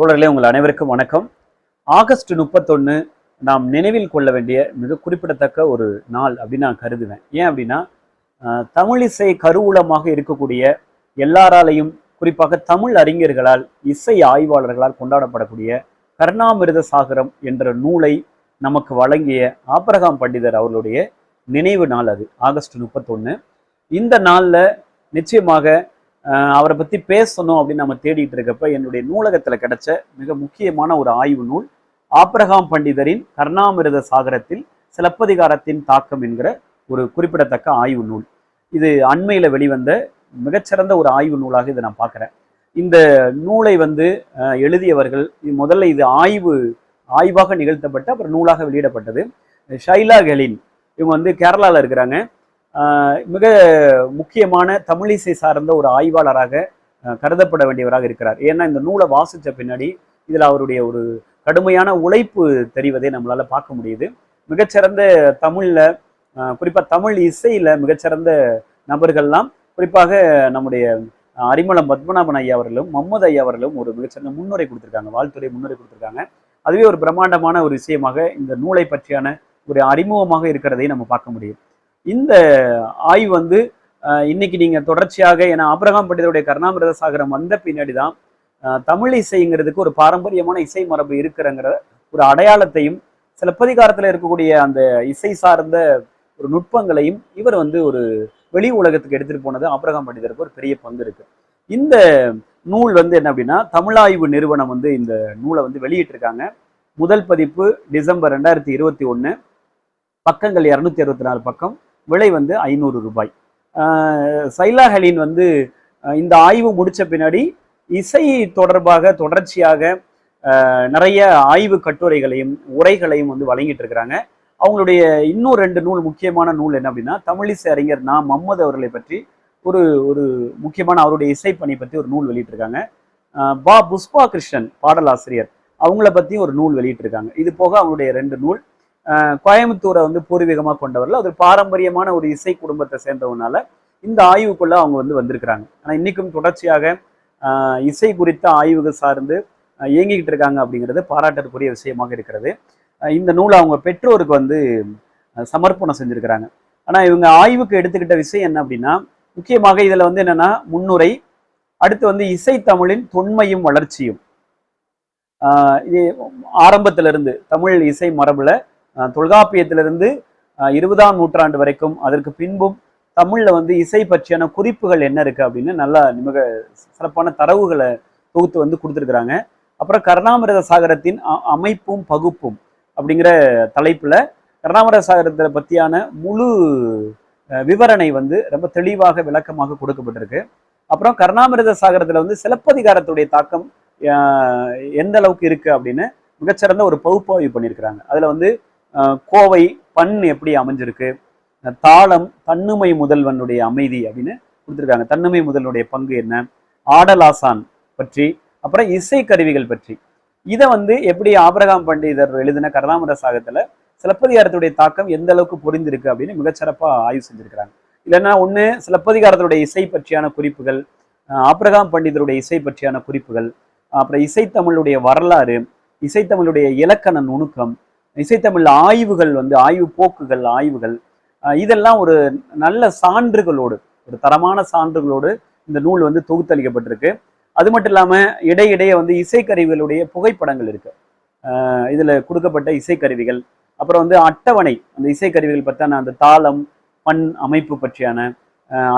தோழர்களே உங்கள் அனைவருக்கும் வணக்கம். ஆகஸ்ட் முப்பத்தொன்று நாம் நினைவில் கொள்ள வேண்டிய மிக குறிப்பிடத்தக்க ஒரு நாள் அப்படின்னு நான் கருதுவேன். ஏன் அப்படின்னா தமிழிசை கருவூலமாக இருக்கக்கூடிய எல்லாராலையும் குறிப்பாக தமிழ் அறிஞர்களால் இசை ஆய்வாளர்களால் கொண்டாடப்படக்கூடிய கருணாமிர்த சாகரம் என்ற நூலை நமக்கு வழங்கிய ஆபரகாம் பண்டிதர் அவர்களுடைய நினைவு நாள் அது ஆகஸ்ட் முப்பத்தொன்று இந்த நாளில் நிச்சயமாக அவரை பற்றி பேசணும் அப்படின்னு நம்ம தேடிட்டு இருக்கப்ப என்னுடைய நூலகத்தில் கிடைச்ச மிக முக்கியமான ஒரு ஆய்வு நூல் ஆப்ரகாம் பண்டிதரின் கர்ணாமிரத சாகரத்தில் சிலப்பதிகாரத்தின் தாக்கம் என்கிற ஒரு குறிப்பிடத்தக்க ஆய்வு நூல். இது அண்மையில் வெளிவந்த மிகச்சிறந்த ஒரு ஆய்வு நூலாக இதை நான் பார்க்குறேன். இந்த நூலை வந்து எழுதியவர்கள் இது முதல்ல இது ஆய்வு ஆய்வாக நிகழ்த்தப்பட்டு அப்புறம் நூலாக வெளியிடப்பட்டது. ஷைலா கெலின். இவங்க வந்து கேரளாவில் இருக்கிறாங்க. மிக முக்கியமான தமிழிசை சார்ந்த ஒரு ஆய்வாளராக கருதப்பட வேண்டியவராக இருக்கிறார். ஏன்னா இந்த நூலை வாசித்த பின்னாடி இதில் அவருடைய ஒரு கடுமையான உழைப்பு தெரிவதை நம்மளால் பார்க்க முடியுது. மிகச்சிறந்த தமிழில் குறிப்பாக தமிழ் இசையில் மிகச்சிறந்த நபர்கள்லாம் குறிப்பாக நம்முடைய அரிமளம் பத்மநாபன் ஐயா அவர்களும் மம்மது ஐயா அவர்களும் ஒரு மிகச்சிறந்த முன்னுரை கொடுத்துருக்காங்க வாழ்த்துறை முன்னுரை கொடுத்துருக்காங்க. அதுவே ஒரு பிரம்மாண்டமான ஒரு விஷயமாக இந்த நூலை பற்றியான ஒரு அறிமுகமாக இருக்கிறதை நம்ம பார்க்க முடியும். இந்த ஆய்வு வந்து இன்னைக்கு நீங்கள் தொடர்ச்சியாக ஏன்னா ஆபிரகாம் பண்டிதருடைய கருணாமிரத சாகரம் வந்த பின்னாடி தான் தமிழ் இசைங்கிறதுக்கு ஒரு பாரம்பரியமான இசை மரபு இருக்கிறங்கிற ஒரு அடையாளத்தையும் சிலப்பதிகாரத்தில் இருக்கக்கூடிய அந்த இசை சார்ந்த ஒரு நுட்பங்களையும் இவர் வந்து ஒரு வெளி உலகத்துக்கு எடுத்துகிட்டு போனது ஆபிரகாம் பண்டிதருக்கு ஒரு பெரிய பங்கு இருக்கு. இந்த நூல் வந்து என்ன அப்படின்னா தமிழாய்வு நிறுவனம் வந்து இந்த நூலை வந்து வெளியிட்டிருக்காங்க. முதல் பதிப்பு டிசம்பர் ரெண்டாயிரத்தி இருபத்தி ஒன்று பக்கங்கள் இரநூத்தி அறுபத்தி நாலு பக்கம். விலை வந்து ஐநூறு ரூபாய். சைலா ஹலீன் வந்து இந்த ஆய்வு முடித்த பின்னாடி இசை தொடர்பாக தொடர்ச்சியாக நிறைய ஆய்வு கட்டுரைகளையும் உரைகளையும் வந்து வழங்கிட்டு இருக்கிறாங்க. அவங்களுடைய இன்னும் ரெண்டு நூல் முக்கியமான நூல் என்ன அப்படின்னா தமிழிசை அறிஞர் நா. மம்மது அவர்களை பற்றி ஒரு ஒரு முக்கியமான அவருடைய இசைப்பணி பற்றி ஒரு நூல் வெளியிட்டிருக்காங்க. பா. புஷ்பா கிருஷ்ணன் பாடலாசிரியர். அவங்கள பற்றி ஒரு நூல் வெளியிட்டிருக்காங்க. இது போக அவங்களுடைய ரெண்டு நூல் கோயம்புத்தூரை வந்து பூர்வீகமாக கொண்டவர்கள். அது பாரம்பரியமான ஒரு இசை குடும்பத்தை சேர்ந்தவனால இந்த ஆய்வுக்குள்ள அவங்க வந்து வந்திருக்கிறாங்க. ஆனால் இன்னைக்கும் தொடர்ச்சியாக ஆஹ் இசை குறித்த ஆய்வுகள் சார்ந்து இயங்கிக்கிட்டு இருக்காங்க அப்படிங்கிறது பாராட்டத்துக்குரிய விஷயமாக இருக்கிறது. இந்த நூலை அவங்க பெற்றோருக்கு வந்து சமர்ப்பணம் செஞ்சுருக்கிறாங்க. ஆனால் இவங்க ஆய்வுக்கு எடுத்துக்கிட்ட விஷயம் என்ன அப்படின்னா முக்கியமாக இதில் வந்து என்னன்னா முன்னுரை அடுத்து வந்து இசை தமிழின் தொன்மையும் வளர்ச்சியும். ஆஹ் இது ஆரம்பத்திலிருந்து தமிழ் இசை மரபுல தொல்காப்பியத்திலிருந்து இருபதாம் நூற்றாண்டு வரைக்கும் அதற்கு பின்பும் தமிழில் வந்து இசை பற்றியான குறிப்புகள் என்ன இருக்குது அப்படின்னு நல்லா மிக சிறப்பான தரவுகளை தொகுத்து வந்து கொடுத்துருக்குறாங்க. அப்புறம் கருணாமிரத சாகரத்தின் அ- அமைப்பும் பகுப்பும் அப்படிங்கிற தலைப்பில் கருணாமிரத சாகரத்தை பற்றியான முழு விவரணை வந்து ரொம்ப தெளிவாக விளக்கமாக கொடுக்கப்பட்டிருக்கு. அப்புறம் கருணாமிரத சாகரத்தில் வந்து சிலப்பதிகாரத்துடைய தாக்கம் எந்த அளவுக்கு இருக்குது அப்படின்னு மிகச்சிறந்த ஒரு பகுப்பாய்வு பண்ணியிருக்கிறாங்க. அதில் வந்து கோவை பண் எப்படி அமைஞ்சிருக்கு? தாளம் தன்னுமை முதல்வனுடைய அமைதி அப்படின்னு கொடுத்துருக்காங்க. தன்னுமை முதல்வனுடைய பங்கு என்ன? ஆடலாசான் பற்றி அப்புறம் இசை கருவிகள் பற்றி. இதை வந்து எப்படி ஆபிரகாம் பண்டிதர் எழுதின கருணாமிர சாகத்துல சிலப்பதிகாரத்துடைய தாக்கம் எந்த அளவுக்கு புரிந்திருக்கு அப்படின்னு மிகச்சிறப்பாக ஆய்வு செஞ்சிருக்கிறாங்க. இல்லைன்னா ஒன்று சிலப்பதிகாரத்துடைய இசை பற்றியான குறிப்புகள் ஆப்ரகாம் ஆபிரகாம் பண்டிதருடைய இசை பற்றியான குறிப்புகள் அப்புறம் இசைத்தமிழுடைய வரலாறு இசைத்தமிழுடைய இலக்கண நுணுக்கம் இசைத்தமிழ் ஆய்வுகள் வந்து ஆய்வு போக்குகள் ஆய்வுகள் இதெல்லாம் ஒரு நல்ல சான்றுகளோடு ஒரு தரமான சான்றுகளோடு இந்த நூல் வந்து தொகுத்தளிக்கப்பட்டிருக்கு. அது மட்டும் இல்லாமல் இடையிடையே வந்து இசைக்கருவிகளுடைய புகைப்படங்கள் இருக்கு. இதில் கொடுக்கப்பட்ட இசைக்கருவிகள் அப்புறம் வந்து அட்டவணை அந்த இசைக்கருவிகள் பற்றின அந்த தாளம் பண் அமைப்பு பற்றியான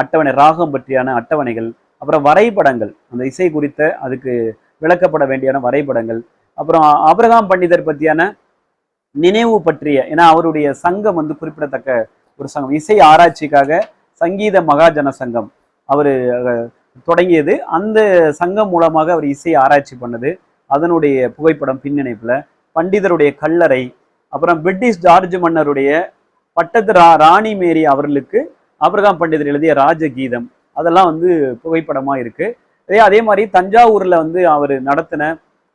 அட்டவணை ராகம் பற்றியான அட்டவணைகள் அப்புறம் வரைபடங்கள் அந்த இசை குறித்த அதுக்கு விளக்கப்பட வேண்டியான வரைபடங்கள் அப்புறம் அபிரகாம் பண்டிதர் பற்றியான நினைவு பற்றிய ஏன்னா அவருடைய சங்கம் வந்து குறிப்பிடத்தக்க ஒரு சங்கம். இசை ஆராய்ச்சிக்காக சங்கீத மகாஜன சங்கம் அவர் தொடங்கியது. அந்த சங்கம் மூலமாக அவர் இசை ஆராய்ச்சி பண்ணது. அதனுடைய புகைப்படம் பின்னிணைப்பில் பண்டிதருடைய கல்லறை அப்புறம் பிரிட்டிஷ் ஜார்ஜ் மன்னருடைய பட்டத்து ரா ராணி மேரி அவர்களுக்கு அப்ரகாம் பண்டிதர் எழுதிய ராஜகீதம். அதெல்லாம் வந்து புகைப்படமாக இருக்குது அதே அதே மாதிரி தஞ்சாவூரில் வந்து அவர் நடத்தின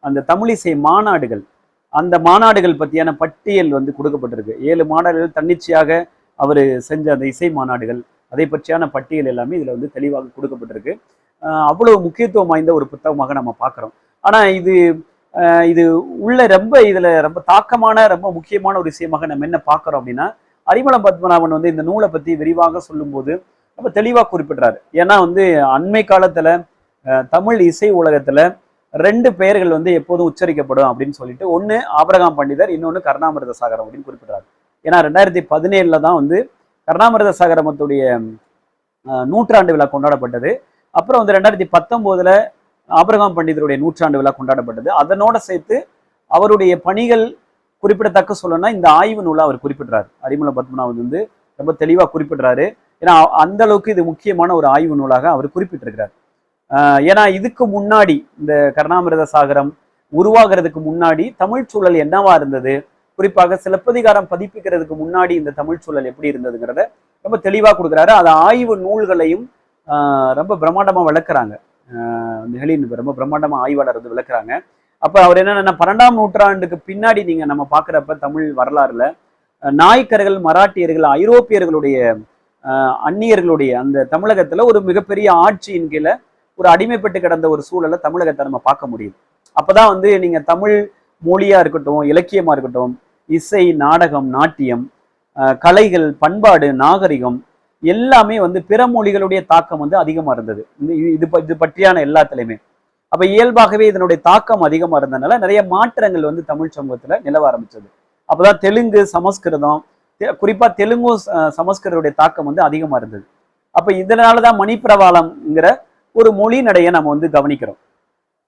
அந்த தமிழிசை மாநாடுகள் அந்த மாநாடுகள் பற்றியான பட்டியல் வந்து கொடுக்கப்பட்டிருக்கு. ஏழு மாநாடுகள் தன்னிச்சையாக அவர் செஞ்ச அந்த இசை மாநாடுகள் அதை பற்றியான பட்டியல் எல்லாமே இதில் வந்து தெளிவாக கொடுக்கப்பட்டிருக்கு. அவ்வளவு முக்கியத்துவம் வாய்ந்த ஒரு புத்தகமாக நம்ம பார்க்குறோம். ஆனால் இது இது உள்ள ரொம்ப இதில் ரொம்ப தாக்கமான ரொம்ப முக்கியமான ஒரு விஷயமாக நம்ம என்ன பார்க்குறோம் அப்படின்னா அரிமளம் பத்மநாபன் வந்து இந்த நூலை பற்றி விரிவாக சொல்லும்போது ரொம்ப தெளிவாக குறிப்பிட்றாரு. ஏன்னா வந்து அண்மை காலத்தில் தமிழ் இசை உலகத்தில் ரெண்டு பெயர்கள் வந்து எப்போதும் உச்சரிக்கப்படும் அப்படின்னு சொல்லிட்டு ஒன்னு ஆபரகாம் பண்டிதர் இன்னொன்னு கருணாமிரத சாகரம் அப்படின்னு குறிப்பிடுறாரு. ஏன்னா ரெண்டாயிரத்தி பதினேழுல தான் வந்து கருணாமிரத சாகரமத்துடைய நூற்றாண்டு விழா கொண்டாடப்பட்டது. அப்புறம் வந்து ரெண்டாயிரத்தி பத்தொன்பதுல ஆபரகாம் பண்டிதருடைய நூற்றாண்டு விழா கொண்டாடப்பட்டது. அதனோட சேர்த்து அவருடைய பணிகள் குறிப்பிடத்தக்க சொல்லணும்னா இந்த ஆய்வு நூலை அவர் குறிப்பிடுறாரு. அரிமள பத்மநாபன் வந்து ரொம்ப தெளிவாக குறிப்பிடுறாரு. ஏன்னா அந்த அளவுக்கு இது முக்கியமான ஒரு ஆய்வு நூலாக அவர் குறிப்பிட்டிருக்கிறார். ஏன்னா இதுக்கு முன்னாடி இந்த கருணாமிரத சாகரம் உருவாகிறதுக்கு முன்னாடி தமிழ் சூழல் என்னவா இருந்தது? குறிப்பாக சிலப்பதிகாரம் பதிப்பிக்கிறதுக்கு முன்னாடி இந்த தமிழ் சூழல் எப்படி இருந்ததுங்கிறத ரொம்ப தெளிவாக கொடுக்குறாரு. அது ஆய்வு நூல்களையும் ரொம்ப பிரம்மாண்டமாக விளக்குறாங்க. ஆஹ் நிகழின் ரொம்ப பிரம்மாண்டமாக ஆய்வாளர் வந்து விளக்குறாங்க. அப்போ அவர் என்னென்னா பன்னெண்டாம் நூற்றாண்டுக்கு பின்னாடி நீங்கள் நம்ம பார்க்குறப்ப தமிழ் வரலாறுல நாயக்கர்கள் நாய்க்கர்கள் மராட்டியர்கள் ஐரோப்பியர்களுடைய அந்நியர்களுடைய அந்த தமிழகத்தில் ஒரு மிகப்பெரிய ஆட்சியின் கீழே ஒரு அடிமைப்பட்டு கிடந்த ஒரு சூழலை தமிழகத்தை நம்ம பார்க்க முடியுது அப்போதான் வந்து நீங்கள் தமிழ் மொழியாக இருக்கட்டும் இலக்கியமாக இருக்கட்டும் இசை நாடகம் நாட்டியம் கலைகள் பண்பாடு நாகரிகம் எல்லாமே வந்து பிற மொழிகளுடைய தாக்கம் வந்து அதிகமாக இருந்தது. இந்த இது- இது ப- இது பற்றியான எல்லாத்துலேயுமே. அப்போ இயல்பாகவே இதனுடைய தாக்கம் அதிகமாக இருந்ததுனால நிறைய மாற்றங்கள் வந்து தமிழ் சமூகத்தில் நிலவ ஆரம்பிச்சது. அப்போதான் தெலுங்கு சமஸ்கிருதம் தெ- தெலுங்கும் ச- தாக்கம் வந்து அதிகமாக இருந்தது. அப்போ இதனால தான் மணிப்பிரவாளம்ங்கிற ஒரு மொழி நடையை நம்ம வந்து கவனிக்கிறோம்.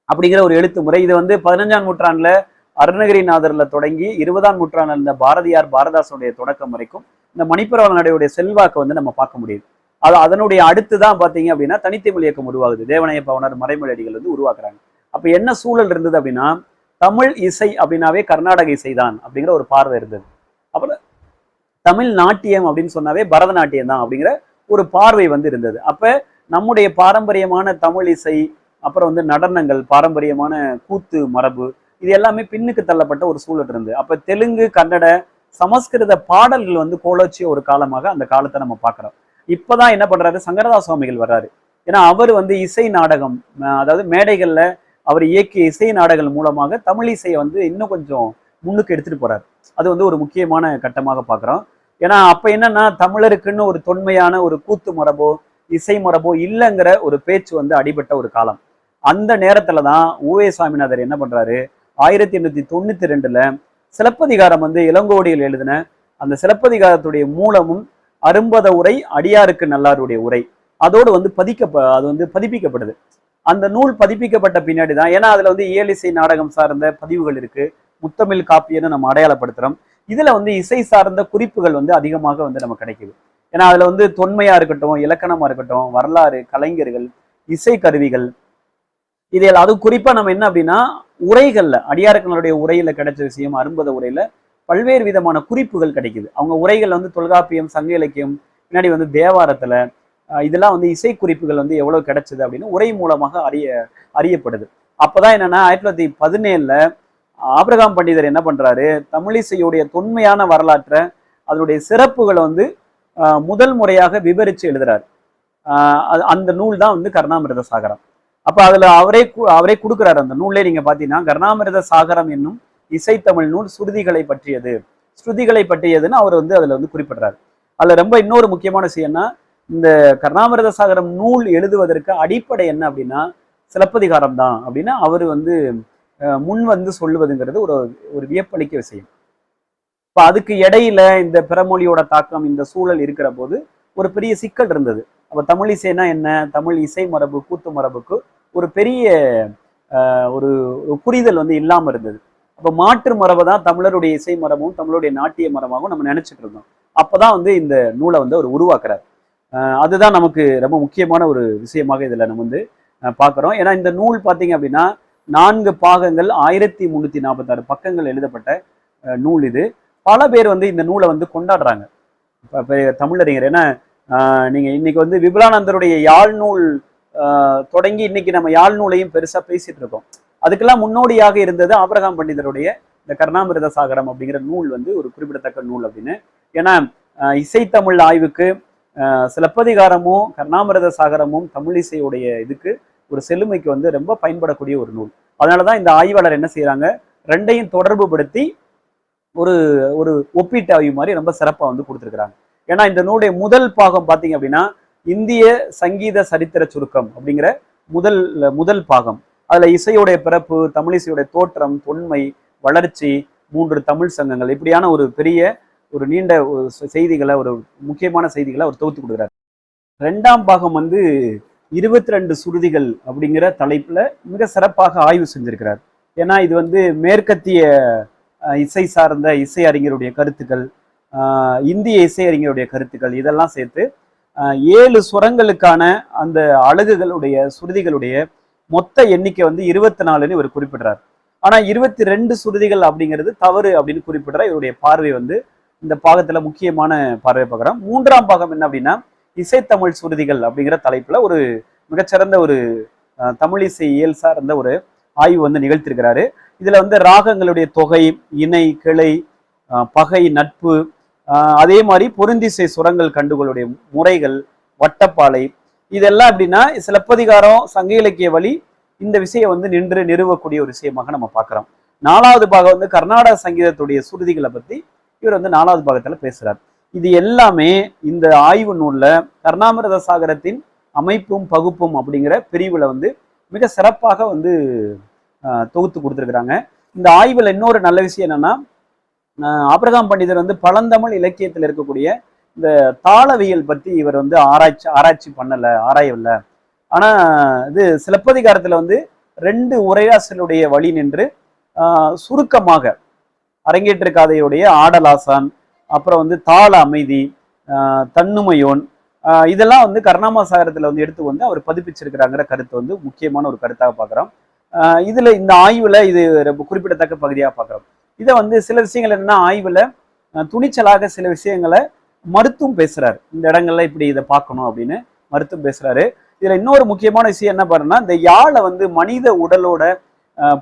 அப்படிங்கிற ஒரு எழுத்து முறை. இது வந்து பதினஞ்சாம் நூற்றாண்டுல அருணகிரிநாதர்ல தொடங்கி இருபதாம் நூற்றாண்டுல இருந்த பாரதியார் பாரதாசனுடைய தொடக்கம் வரைக்கும் இந்த மணிப்பிரவாள நடையுடைய செல்வாக்கை வந்து நம்ம பார்க்க முடியுது. அது அதனுடைய அடுத்து தான் பாத்தீங்க அப்படின்னா தனித்தமிழ் இயக்கம் உருவாகுது. தேவனைய பவனர் மறைமொழி அடிகள் வந்து உருவாக்குறாங்க. அப்ப என்ன சூழல் இருந்தது அப்படின்னா தமிழ் இசை அப்படின்னாவே கர்நாடக இசை தான் அப்படிங்கிற ஒரு பார்வை இருந்தது. அப்புறம் தமிழ் நாட்டியம் அப்படின்னு சொன்னாவே பரதநாட்டியம் தான் அப்படிங்கிற ஒரு பார்வை வந்து இருந்தது. அப்ப நம்முடைய பாரம்பரியமான தமிழ் இசை அப்புறம் வந்து நடனங்கள் பாரம்பரியமான கூத்து மரபு இது எல்லாமே பின்னுக்கு தள்ளப்பட்ட ஒரு சூழல் இருந்து அப்போ தெலுங்கு கன்னட சமஸ்கிருத பாடல்கள் வந்து கோலோச்சிய ஒரு காலமாக அந்த காலத்தை நம்ம பார்க்குறோம். இப்போ தான் என்ன பண்ணுறாரு சங்கரதாஸ் சுவாமிகள் வர்றாரு. ஏன்னா அவர் வந்து இசை நாடகம் அதாவது மேடைகளில் அவர் இயக்கிய இசை நாடகங்கள் மூலமாக தமிழ் இசையை வந்து இன்னும் கொஞ்சம் முன்னுக்கு எடுத்துகிட்டு போகிறார் அது வந்து ஒரு முக்கியமான கட்டமாக பார்க்குறோம். ஏன்னா அப்போ என்னன்னா தமிழருக்குன்னு ஒரு தொன்மையான ஒரு கூத்து மரபோ இசை மரபோ இல்லைங்கிற ஒரு பேச்சு வந்து அடிபட்ட ஒரு காலம். அந்த நேரத்துல தான் ஊவே சாமிநாதர் என்ன பண்றாரு? ஆயிரத்தி எண்ணூத்தி தொண்ணூத்தி ரெண்டுல சிலப்பதிகாரம் வந்து இளங்கோடியில் எழுதின அந்த சிலப்பதிகாரத்துடைய மூலமும் அரும்பத உரை அடியாருக்கு நல்லாருடைய உரை. அதோடு வந்து பதிக்க அது வந்து பதிப்பிக்கப்படுது. அந்த நூல் பதிப்பிக்கப்பட்ட பின்னாடி தான் ஏன்னா அதுல வந்து இயலிசை நாடகம் சார்ந்த பதிவுகள் இருக்கு. முத்தமிழ் காப்பியன்னு நம்ம அடையாளப்படுத்துறோம். இதுல வந்து இசை சார்ந்த குறிப்புகள் வந்து அதிகமாக வந்து நமக்கு கிடைக்குது. ஏன்னா அதுல வந்து தொன்மையா இருக்கட்டும் இலக்கணமா இருக்கட்டும் வரலாறு கலைஞர்கள் இசை கருவிகள் இதில் அது குறிப்பா நம்ம என்ன அப்படின்னா உரைகள்ல அடியாரக்கனுடைய உரையில கிடைச்ச விஷயம் அரும்பத உரையில பல்வேறு விதமான குறிப்புகள் கிடைக்குது. அவங்க உரைகள் வந்து தொல்காப்பியம் சங்க இலக்கியம் பின்னாடி வந்து தேவாரத்துல இதெல்லாம் வந்து இசை குறிப்புகள் வந்து எவ்வளவு கிடைச்சது அப்படின்னு உரை மூலமாக அறிய அறியப்படுது. அப்பதான் என்னன்னா ஆயிரத்தி தொள்ளாயிரத்தி பதினேழுல ஆபிரகாம் பண்டிதர் என்ன பண்றாரு? தமிழிசையுடைய தொன்மையான வரலாற்றை அதனுடைய சிறப்புகளை வந்து முதல் முறையாக விவரித்து எழுதுறாரு. ஆஹ் அந்த நூல் தான் வந்து கருணாமிரத சாகரம். அப்போ அதுல அவரே கு- அவரே கொடுக்குறாரு அந்த நூலே நீங்க பாத்தீங்கன்னா கருணாமிரத சாகரம் என்னும் இசைத்தமிழ் நூல் ஸ்ருதிகளை பற்றியது. ஸ்ருதிகளை பற்றியதுன்னு அவர் வந்து அதுல வந்து குறிப்பிடுறாரு. அதுல ரொம்ப இன்னொரு முக்கியமான விஷயம்னா இந்த கருணாமிரத சாகரம் நூல் எழுதுவதற்கு அடிப்படை என்ன அப்படின்னா சிலப்பதிகாரம் தான் அப்படின்னா அவர் வந்து முன் வந்து சொல்லுவதுங்கிறது ஒரு ஒரு வியப்பளிக்க விஷயம். இப்போ அதுக்கு இடையில இந்த பிறமொழியோட தாக்கம் இந்த சூழல் இருக்கிற போது ஒரு பெரிய சிக்கல் இருந்தது. அப்ப தமிழ் இசைனா என்ன? தமிழ் இசை மரபு கூத்து மரபுக்கு ஒரு பெரிய அஹ், ஒரு புரிதல் வந்து இல்லாம இருந்தது. அப்ப மாற்று மரபை தான் தமிழருடைய இசை மரபும் தமிழருடைய நாட்டிய மரபாகவும் நம்ம நினைச்சிட்டு இருந்தோம். அப்போதான் வந்து இந்த நூலை வந்து அவர் உருவாக்குறாரு. அதுதான் நமக்கு ரொம்ப முக்கியமான ஒரு விஷயமாக இதுல நம்ம வந்து பார்க்குறோம் ஏன்னா இந்த நூல் பார்த்தீங்க அப்படின்னா நான்கு பாகங்கள் ஆயிரத்தி முன்னூத்தி நாற்பத்தாறு பக்கங்கள் எழுதப்பட்ட நூல் இது. பல பேர் வந்து இந்த நூலை வந்து கொண்டாடுறாங்க. தமிழறிஞர் ஏன்னா நீங்கள் இன்னைக்கு வந்து விபுலானந்தருடைய யாழ் நூல் தொடங்கி இன்னைக்கு நம்ம யாழ் நூலையும் பெருசாக பேசிட்டு இருக்கோம். அதுக்கெல்லாம் முன்னோடியாக இருந்தது ஆபிரகாம் பண்டிதருடைய இந்த கருணாமிரத சாகரம் அப்படிங்கிற நூல் வந்து ஒரு குறிப்பிடத்தக்க நூல் அப்படின்னு. ஏன்னா இசைத்தமிழ் ஆய்வுக்கு சிலப்பதிகாரமும் கருணாமிரத சாகரமும் தமிழ் இசையுடைய இதுக்கு ஒரு செழுமைக்கு வந்து ரொம்ப பயன்படக்கூடிய ஒரு நூல். அதனால தான் இந்த ஆய்வாளர் என்ன செய்கிறாங்க ரெண்டையும் தொடர்பு படுத்தி ஒரு ஒரு ஒப்பீட்டாய்வு மாதிரி ரொம்ப சிறப்பாக வந்து கொடுத்துருக்குறாங்க. ஏன்னா இந்த நூலுடைய முதல் பாகம் பார்த்தீங்க அப்படின்னா இந்திய சங்கீத சரித்திர சுருக்கம் அப்படிங்கிற முதல் முதல் பாகம். அதில் இசையுடைய பிறப்பு தமிழிசையுடைய தோற்றம் தொன்மை வளர்ச்சி மூன்று தமிழ் சங்கங்கள் இப்படியான ஒரு பெரிய ஒரு நீண்ட ஒரு செய்திகளை ஒரு முக்கியமான செய்திகளை அவர் தொகுத்து கொடுக்குறாரு. ரெண்டாம் பாகம் வந்து இருபத்தி ரெண்டு சுருதிகள் அப்படிங்கிற தலைப்பில் மிக சிறப்பாக ஆய்வு செஞ்சிருக்கிறார். ஏன்னா இது வந்து மேற்கத்திய இசை சார்ந்த இசை அறிஞருடைய கருத்துக்கள் இந்திய இசை அறிஞருடைய கருத்துக்கள் இதெல்லாம் சேர்த்து ஏழு சுரங்களுக்கான அந்த அழகுகளுடைய சுருதிகளுடைய மொத்த எண்ணிக்கை வந்து இருபத்தி நாலுன்னு இவர் குறிப்பிடுறார். ஆனால் இருபத்தி ரெண்டு சுருதிகள் அப்படிங்கிறது தவறு அப்படின்னு குறிப்பிடுற இவருடைய பார்வை வந்து இந்த பாகத்தில் முக்கியமான பார்வை பார்க்குறோம் மூன்றாம் பாகம் என்ன அப்படின்னா இசைத்தமிழ் சுருதிகள் அப்படிங்கிற தலைப்பில் ஒரு மிகச்சிறந்த ஒரு தமிழிசை தமிழ் இசை இயல் சார்ந்த ஒரு ஆய்வு வந்து நிகழ்த்திருக்கிறாரு. இதில் வந்து ராகங்களுடைய தொகை இணை கிளை பகை நட்பு அதே மாதிரி பொருந்திசை சுரங்கள் கண்டுகளுடைய முறைகள் வட்டப்பாலை இதெல்லாம் எப்படின்னா சிலப்பதிகாரம் சங்க இலக்கிய வழி இந்த விஷயம் வந்து நின்று நிறுவக்கூடிய ஒரு விஷயமாக நம்ம பார்க்குறோம். நாலாவது பாகம் வந்து கர்நாடக சங்கீதத்துடைய சுருதிகளை பற்றி இவர் வந்து நாலாவது பாகத்தில் பேசுகிறார் இது எல்லாமே இந்த ஆய்வு நூலில் கர்ணாமிரத சாகரத்தின் அமைப்பும் பகுப்பும் அப்படிங்கிற பிரிவில் வந்து மிக சிறப்பாக வந்து தொகுத்து கொடுத்துருக்குறாங்க. இந்த ஆய்வுல இன்னொரு நல்ல விஷயம் என்னன்னா ஆஹ், ஆபிரகாம் பண்டிதர் வந்து பழந்தமிழ் இலக்கியத்தில் இருக்கக்கூடிய இந்த தாளவியல் பத்தி இவர் வந்து ஆராய்ச்சி ஆராய்ச்சி பண்ணல ஆராயவில்லை. ஆனா இது சிலப்பதிகாரத்துல வந்து ரெண்டு உரையாசலுடைய வழி நின்று ஆஹ், சுருக்கமாக அரங்கேற்று காதையுடைய ஆடலாசான் அப்புறம் வந்து தாள அமைதி ஆஹ், தன்னுமையோன் ஆஹ், இதெல்லாம் வந்து கர்ணாமா சாகரத்தில் வந்து எடுத்து வந்து அவர் பதிப்பிச்சிருக்கிறாங்கிற கருத்து வந்து முக்கியமான ஒரு கருத்தாக பார்க்குறோம். இதில் இந்த ஆய்வில் இது ரொம்ப குறிப்பிடத்தக்க பகுதியாக பார்க்குறோம். இதை வந்து சில விஷயங்கள் என்னன்னா ஆய்வில் துணிச்சலாக சில விஷயங்களை மருத்துவம் பேசுகிறார் இந்த இடங்கள்ல இப்படி இதை பார்க்கணும் அப்படின்னு மருத்துவம் பேசுகிறாரு இதில் இன்னொரு முக்கியமான விஷயம் என்ன பாருன்னா இந்த யாழை வந்து மனித உடலோட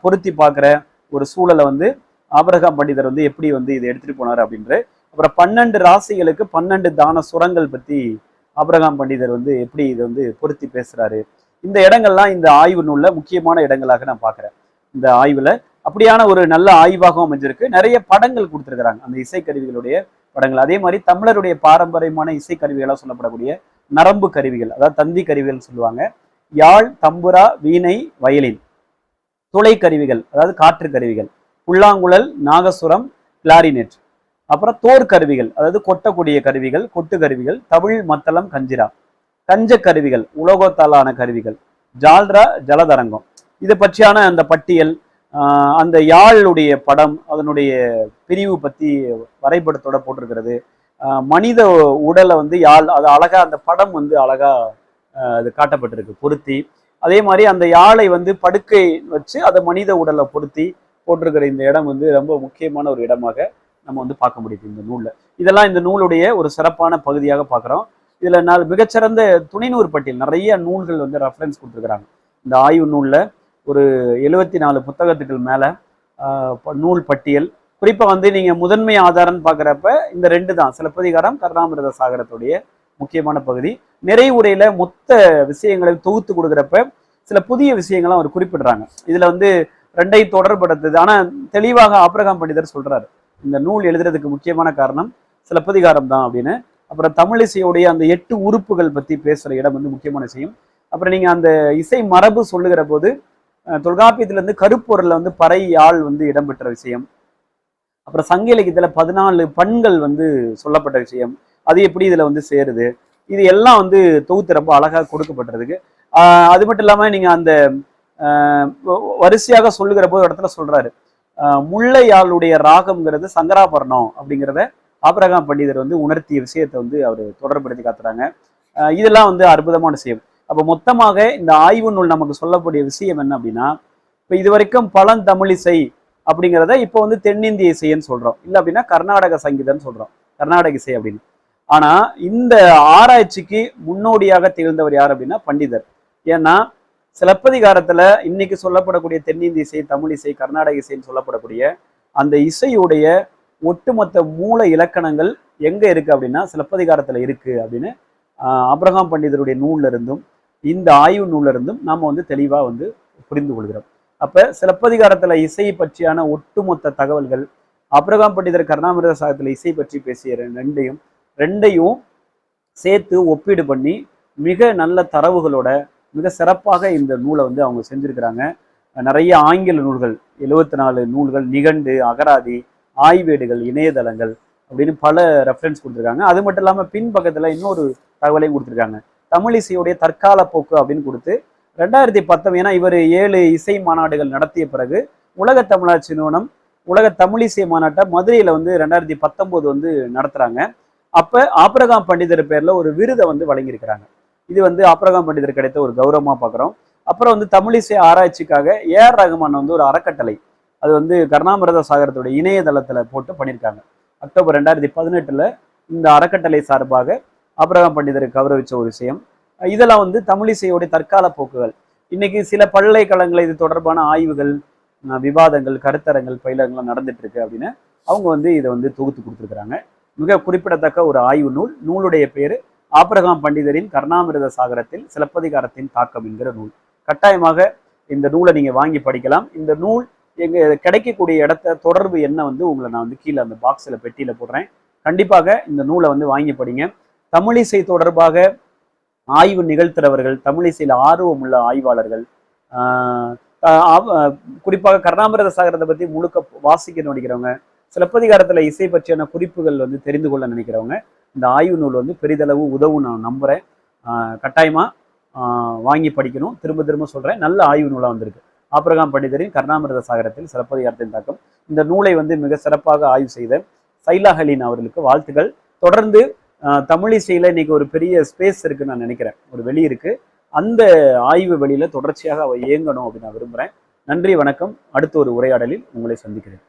பொருத்தி பார்க்குற ஒரு சூழலை வந்து அபரகாம் பண்டிதர் வந்து எப்படி வந்து இதை எடுத்துகிட்டு போனார் அப்படின்ற அப்புறம் பன்னெண்டு ராசிகளுக்கு பன்னெண்டு தான சுரங்கள் பற்றி அபரகாம் பண்டிதர் வந்து எப்படி இதை வந்து பொருத்தி பேசுகிறாரு இந்த இடங்கள்லாம் இந்த ஆய்வு நூலில் முக்கியமான இடங்களாக நான் பார்க்குறேன். இந்த ஆய்வுல அப்படியான ஒரு நல்ல ஆய்வாகவும் அமைஞ்சிருக்கு. நிறைய படங்கள் கொடுத்துருக்குறாங்க. அந்த இசைக்கருவிகளுடைய படங்கள். அதே மாதிரி தமிழருடைய பாரம்பரியமான இசைக்கருவிகளாக சொல்லப்படக்கூடிய நரம்பு கருவிகள் அதாவது தந்தி கருவிகள் சொல்லுவாங்க. யாழ் தம்புரா வீணை வயலின். துளை கருவிகள் அதாவது காற்று கருவிகள். புல்லாங்குழல் நாகசுரம் கிளாரினெட். அப்புறம் தோர் கருவிகள் அதாவது கொட்டக்கூடிய கருவிகள் கொட்டு கருவிகள் தமிழ் மத்தளம் கஞ்சிரா. கஞ்ச கருவிகள் உலோகத்தாலான கருவிகள் ஜால்ரா ஜலதரங்கம். இது பற்றியான அந்த பட்டியல் அந்த யாழுடைய படம் அதனுடைய பிரிவு பற்றி வரைபடத்தோட போட்டிருக்கிறது. மனித உடலை வந்து யாழ் அது அழகாக அந்த படம் வந்து அழகாக அது காட்டப்பட்டிருக்கு பொருத்தி. அதே மாதிரி அந்த யாழை வந்து படுக்கை வச்சு அதை மனித உடலை பொருத்தி போட்டிருக்கிற இந்த இடம் வந்து ரொம்ப முக்கியமான ஒரு இடமாக நம்ம வந்து பார்க்க முடியுது இந்த நூலில். இதெல்லாம் இந்த நூலுடைய ஒரு சிறப்பான பகுதியாக பார்க்குறோம். இதுல நான் மிகச்சிறந்த துணைநூறு பட்டியல் நிறைய நூல்கள் வந்து ரெஃபரன்ஸ் கொடுத்துருக்குறாங்க. இந்த ஆய்வு நூலில் ஒரு எழுபத்தி நாலு புத்தகத்துக்கள் மேலே ப- நூல் பட்டியல். குறிப்பாக வந்து நீங்கள் முதன்மை ஆதாரம்னு பார்க்குறப்ப இந்த ரெண்டு தான் சிலப்பதிகாரம் கருணாமிரத சாகரத்துடைய முக்கியமான பகுதி. நிறை நிறைவுரையில மொத்த விஷயங்களை தொகுத்து கொடுக்குறப்ப சில புதிய விஷயங்களாம் அவர் குறிப்பிடுறாங்க. இதில் வந்து ரெண்டை தொடர்படுத்துது ஆனால் தெளிவாக ஆப்ரகாம் பண்டிதர் சொல்கிறார் இந்த நூல் எழுதுறதுக்கு முக்கியமான காரணம் சிலப்பதிகாரம் தான் அப்படின்னு. அப்புறம் தமிழிசையுடைய அந்த எட்டு உறுப்புகள் பற்றி பேசுகிற இடம் வந்து முக்கியமான விஷயம். அப்புறம் நீங்கள் அந்த இசை மரபு சொல்லுகிற போது தொல்காப்பியத்திலேருந்து கருப்பொருளில் இருந்து வந்து பறை ஆள் வந்து இடம்பெற்ற விஷயம். அப்புறம் சங்க இலக்கியத்தில் பதினாலு பண்கள் வந்து சொல்லப்பட்ட விஷயம். அது எப்படி இதில் வந்து சேருது? இது எல்லாம் வந்து தொகுத்து ரொம்ப அழகாக கொடுக்கப்பட்டிருக்கு. அது மட்டும் இல்லாமல் நீங்கள் அந்த வரிசையாக சொல்லுகிற போது ஒரு இடத்துல சொல்கிறாரு முல்லையாளுடைய ராகம்ங்கிறது சங்கராபரணம் அப்படிங்கிறத ஆபரகாம் பண்டிதர் வந்து உணர்த்திய விஷயத்தை வந்து அவர் தொடர்படுத்தி காத்துறாங்க இதெல்லாம் வந்து அற்புதமான விஷயம். அப்போ மொத்தமாக இந்த ஆய்வு நூல் நமக்கு சொல்லக்கூடிய விஷயம் என்ன அப்படின்னா இப்போ இது வரைக்கும் பழந்தமிழிசை அப்படிங்கிறத இப்போ வந்து தென்னிந்திய இசைன்னு சொல்கிறோம் இல்லை அப்படின்னா கர்நாடக சங்கீதம்னு சொல்கிறோம் கர்நாடக இசை அப்படின்னு. ஆனா இந்த ஆராய்ச்சிக்கு முன்னோடியாக திகழ்ந்தவர் யார் அப்படின்னா பண்டிதர். ஏன்னா சிலப்பதிகாரத்தில் இன்னைக்கு சொல்லப்படக்கூடிய தென்னிந்திய இசை தமிழ் இசை கர்நாடக இசைன்னு சொல்லப்படக்கூடிய அந்த இசையுடைய ஒட்டுமொத்த மூல இலக்கணங்கள் எங்கே இருக்குது அப்படின்னா சிலப்பதிகாரத்தில் இருக்குது அப்படின்னு அப்ரஹாம் பண்டிதருடைய நூல்ல இருந்தும் இந்த ஆய்வு நூல்ல இருந்தும் வந்து தெளிவாக வந்து புரிந்து கொள்கிறோம். அப்போ சிலப்பதிகாரத்தில் இசை பற்றியான ஒட்டுமொத்த தகவல்கள் அப்ரகாம் பண்டிதர் கருணாமிரத சாகத்தில் இசை பற்றி பேசிய ரெண்டையும் ரெண்டையும் சேர்த்து ஒப்பீடு பண்ணி மிக நல்ல தரவுகளோட மிக சிறப்பாக இந்த நூலை வந்து அவங்க செஞ்சுருக்கிறாங்க. நிறைய ஆங்கில நூல்கள் எழுவத்தி நாலு நூல்கள் நிகண்டு அகராதி ஆய்வேடுகள் இணையதளங்கள் அப்படின்னு பல ரெஃபரன்ஸ் கொடுத்துருக்காங்க. அது மட்டும் இல்லாமல் பின் பக்கத்தில் இன்னொரு தகவலையும் கொடுத்துருக்காங்க. தமிழ் இசையுடைய தற்கால போக்கு அப்படின்னு கொடுத்து ரெண்டாயிரத்தி பத்தொன்பது ஏன்னா இவர் ஏழு இசை மாநாடுகள் நடத்திய பிறகு உலக தமிழாட்சி நிறுவனம் உலக தமிழிசை மாநாட்டை மதுரையில் வந்து ரெண்டாயிரத்தி பத்தொம்போது வந்து நடத்துகிறாங்க அப்போ ஆப்ரகாம் பண்டிதர் பேரில் ஒரு விருதை வந்து வழங்கியிருக்கிறாங்க. இது வந்து ஆப்ரகாம் பண்டிதர் கிடைத்த ஒரு கௌரவமாக பார்க்குறோம் அப்புறம் வந்து தமிழிசை ஆராய்ச்சிக்காக ஏஆர் ரகுமான் வந்து ஒரு அறக்கட்டளை அது வந்து கருணாமிரத சாகரத்துடைய இணையதளத்தில் போட்டு பண்ணியிருக்காங்க அக்டோபர் ரெண்டாயிரத்தி பதினெட்டில் இந்த அறக்கட்டளை சார்பாக ஆப்ரகாம் பண்டிதரை கௌரவிச்ச ஒரு விஷயம். இதெல்லாம் வந்து தமிழிசையோடைய தற்கால போக்குகள். இன்னைக்கு சில பல்கலைக்கழகங்கள் இது தொடர்பான ஆய்வுகள் விவாதங்கள் கருத்தரங்கள் பயிலரங்கள்லாம் நடந்துட்டு இருக்கு அப்படின்னு அவங்க வந்து இதை வந்து தொகுத்து கொடுத்துருக்குறாங்க. மிக குறிப்பிடத்தக்க ஒரு ஆய்வு நூல். நூலுடைய பேர் ஆபிரகாம் பண்டிதரின் கர்ணாமிரத சாகரத்தில் சிலப்பதிகாரத்தின் தாக்கம் என்கிற நூல். கட்டாயமாக இந்த நூலை நீங்கள் வாங்கி படிக்கலாம். இந்த நூல் எங்க கிடைக்கக்கூடிய இடத்த தொடர்பு என்ன வந்து உங்களை நான் வந்து கீழே அந்த பாக்ஸில் பெட்டியில் போடுறேன். கண்டிப்பாக இந்த நூலை வந்து வாங்கி படிங்க. தமிழிசை தொடர்பாக ஆய்வு நிகழ்த்துறவர்கள் தமிழிசையில் ஆர்வம் உள்ள ஆய்வாளர்கள் குறிப்பாக கருணாமிரத சாகரத்தை பற்றி முழுக்க வாசிக்க நினைக்கிறவங்க சிலப்பதிகாரத்தில் இசை பற்றியான குறிப்புகள் வந்து தெரிந்து கொள்ள நினைக்கிறவங்க இந்த ஆய்வு நூல் வந்து பெரிதளவு உதவும் நான் நம்புகிறேன் கட்டாயமாக வாங்கி படிக்கணும். திரும்ப திரும்ப சொல்கிறேன் நல்ல ஆய்வு நூலாக வந்திருக்கு. ஆபிரகாம் பண்டிதரின் கருணாமிரத சாகரத்தில் சிறப்பதிகாரத்தின் தாக்கம். இந்த நூலை வந்து மிக சிறப்பாக ஆய்வு செய்த சைலாஹலின் அவர்களுக்கு வாழ்த்துக்கள் தொடர்ந்து ஆஹ் இன்னைக்கு ஒரு பெரிய ஸ்பேஸ் இருக்குன்னு நான் நினைக்கிறேன். ஒரு வெளி இருக்கு. அந்த ஆய்வு வெளியில தொடர்ச்சியாக அவ இயங்கணும் அப்படின்னு நான் விரும்புறேன். நன்றி வணக்கம். அடுத்த ஒரு உரையாடலில் உங்களை சந்திக்கிறேன்.